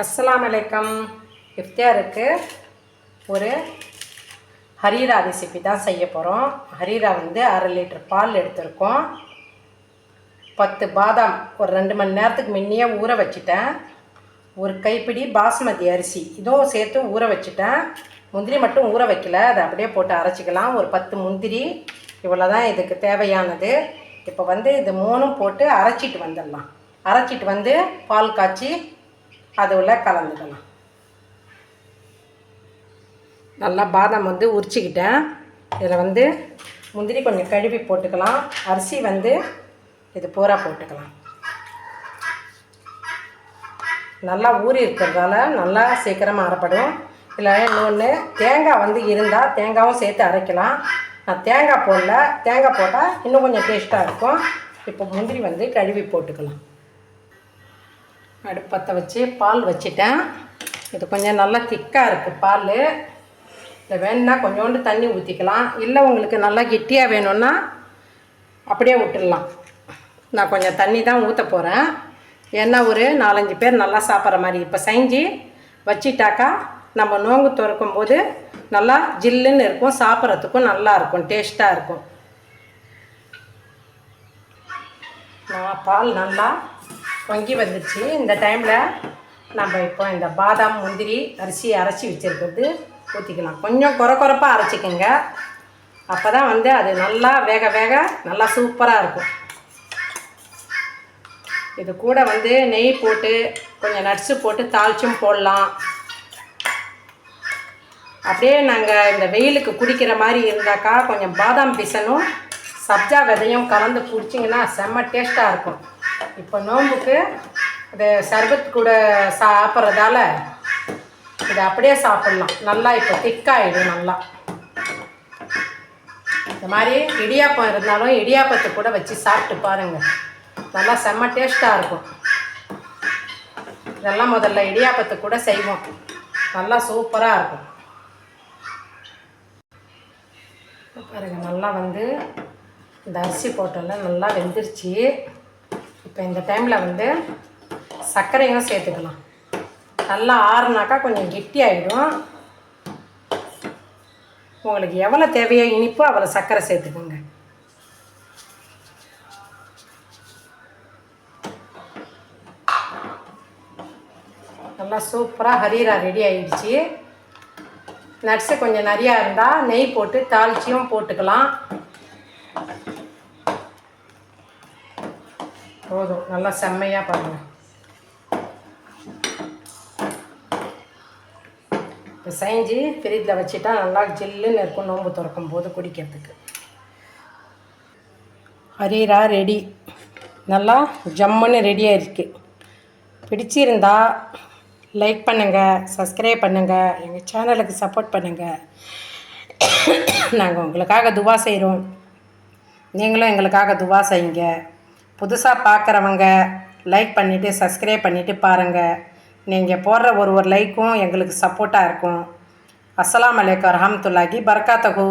அஸ்லாம் வலைக்கம் இஃப்தியாருக்கு ஒரு ஹரீரா ரெசிபி தான் செய்ய போகிறோம் ஹரீரா வந்து அரை லிட்டர் பால் எடுத்திருக்கோம். பத்து பாதாம் ஒரு ரெண்டு மணி நேரத்துக்கு முன்னையே ஊற வச்சுட்டேன். ஒரு கைப்பிடி பாஸ்மதி அரிசி. இதுவும் சேர்த்து ஊற வச்சுட்டேன். முந்திரி மட்டும் ஊற வைக்கல. அதை அப்படியே போட்டு அரைச்சிக்கலாம். ஒரு பத்து முந்திரி. இவ்வளோ தான் இதுக்கு தேவையானது. இப்போ வந்து இது மூணும் போட்டு அரைச்சிட்டு வந்துடலாம். அரைச்சிட்டு வந்து பால் காய்ச்சி அதில் கலந்துக்கலாம். நல்லா பாதாம் வந்து உரிச்சிக்கிட்டேன். இதில் வந்து முந்திரி கொஞ்சம் கழுவி போட்டுக்கலாம். அரிசி வந்து இது பூரா போட்டுக்கலாம். நல்லா ஊறி இருக்கிறதால நல்லா சீக்கிரமாக அரைப்படும். இல்லை இன்னொன்று தேங்காய் வந்து இருந்தால் தேங்காயும் சேர்த்து அரைக்கலாம். நான் தேங்காய் போடல. தேங்காய் போட்டால் இன்னும் கொஞ்சம் டேஸ்ட்டாக இருக்கும். இப்போ முந்திரி வந்து கழுவி போட்டுக்கலாம். அடுப்பத்தை வச்சு பால் வச்சிட்டேன். இது கொஞ்சம் நல்லா திக்காக இருக்குது பால். இல்லை வேணும்னா கொஞ்சோண்டு தண்ணி ஊற்றிக்கலாம் இல்லை உங்களுக்கு நல்லா கெட்டியாக வேணும்னா அப்படியே விட்டுடலாம். நான் கொஞ்சம் தண்ணி தான் ஊற்ற போகிறேன் ஏன்னா ஒரு நாலஞ்சு பேர் நல்லா சாப்பிட்ற மாதிரி. இப்போ செஞ்சு வச்சிட்டாக்கா நம்ம நோங்கு துறக்கும் போது நல்லா ஜில்லுன்னு இருக்கும். சாப்பிட்றதுக்கும் நல்லா இருக்கும். டேஸ்ட்டாக இருக்கும். நான் பால் நல்லா பொங்கி வந்துடுச்சு இந்த டைமில் நம்ம இப்போ இந்த பாதாம் முந்திரி அரிசி அரைச்சி வச்சுருக்கிறது ஊற்றிக்கலாம் கொஞ்சம் குறை குறைப்பாக அரைச்சிக்கோங்க. அப்போ தான் வந்து அது நல்லா வேக வேக நல்லா சூப்பராக இருக்கும். இது கூட வந்து நெய் போட்டு கொஞ்சம் நட்ஸு போட்டு தாளிச்சும் போடலாம். அப்படியே நாங்கள் இந்த வெயிலுக்கு குடிக்கிற மாதிரி இருந்தாக்கா கொஞ்சம் பாதாம் பிசனும் சப்ஜா விதையும் கலந்து குடிச்சிங்கன்னா செம்ம டேஸ்ட்டாக இருக்கும். இப்போ நோம்புக்கு இது சர்பத் கூட சாப்பிட்றதால இதை அப்படியே சாப்பிட்லாம். நல்லா இப்போ திக்காயிடும் நல்லா. இந்த மாதிரி இடியாப்பம் இருந்தாலும் இடியாப்பத்தை கூட வச்சு சாப்பிட்டு பாருங்கள் நல்லா செம்ம டேஸ்ட்டாக இருக்கும். இதெல்லாம் முதல்ல இடியாப்பத்தை கூட செய்வோம். நல்லா சூப்பராக இருக்கும். பாருங்கள் நல்லா வந்து இந்த அரிசி போட்டோம்ல நல்லா வெந்துருச்சு. இப்போ இந்த டைமில் வந்து சர்க்கரையும் சேர்த்துக்கலாம். நல்லா ஆறுனாக்கா கொஞ்சம் கெட்டி ஆகிடும் உங்களுக்கு எவ்வளோ தேவையோ இனிப்போ அவ்வளோ சர்க்கரை சேர்த்துக்கோங்க. நல்லா சூப்பராக ஹரீரா ரெடி ஆகிடுச்சி நட்ஸு கொஞ்சம் நிறையா இருந்தால் நெய் போட்டு தாளிச்சியும் போட்டுக்கலாம். போதும். நல்லா செம்மையாக பாருங்கள் இப்போ செஞ்சு ஃப்ரிட்ஜில் வச்சுட்டா நல்லா ஜில்லுன்னு இருக்கும் நோம்பு திறக்கும் போது குடிக்கிறதுக்கு. ஹரீரா ரெடி நல்லா ஜம்முன்னு ரெடியாக இருக்குது பிடிச்சிருந்தா லைக் பண்ணுங்கள் சப்ஸ்கிரைப் பண்ணுங்கள் எங்கள் சேனலுக்கு சப்போர்ட் பண்ணுங்கள் நாங்கள் உங்களுக்காக துவா செய்கிறோம் நீங்களும் எங்களுக்காக துவா செய்யுங்க. புதுசாக பார்க்குறவங்க லைக் பண்ணிவிட்டு சப்ஸ்கிரைப் பண்ணிவிட்டு பாருங்கள் நீங்கள் போடுற ஒரு ஒரு லைக்கும் எங்களுக்கு சப்போர்ட்டாக இருக்கும். அஸ்லாம் வலைக்கம் ரஹமத்துல்லாஹி பர்காத்தகு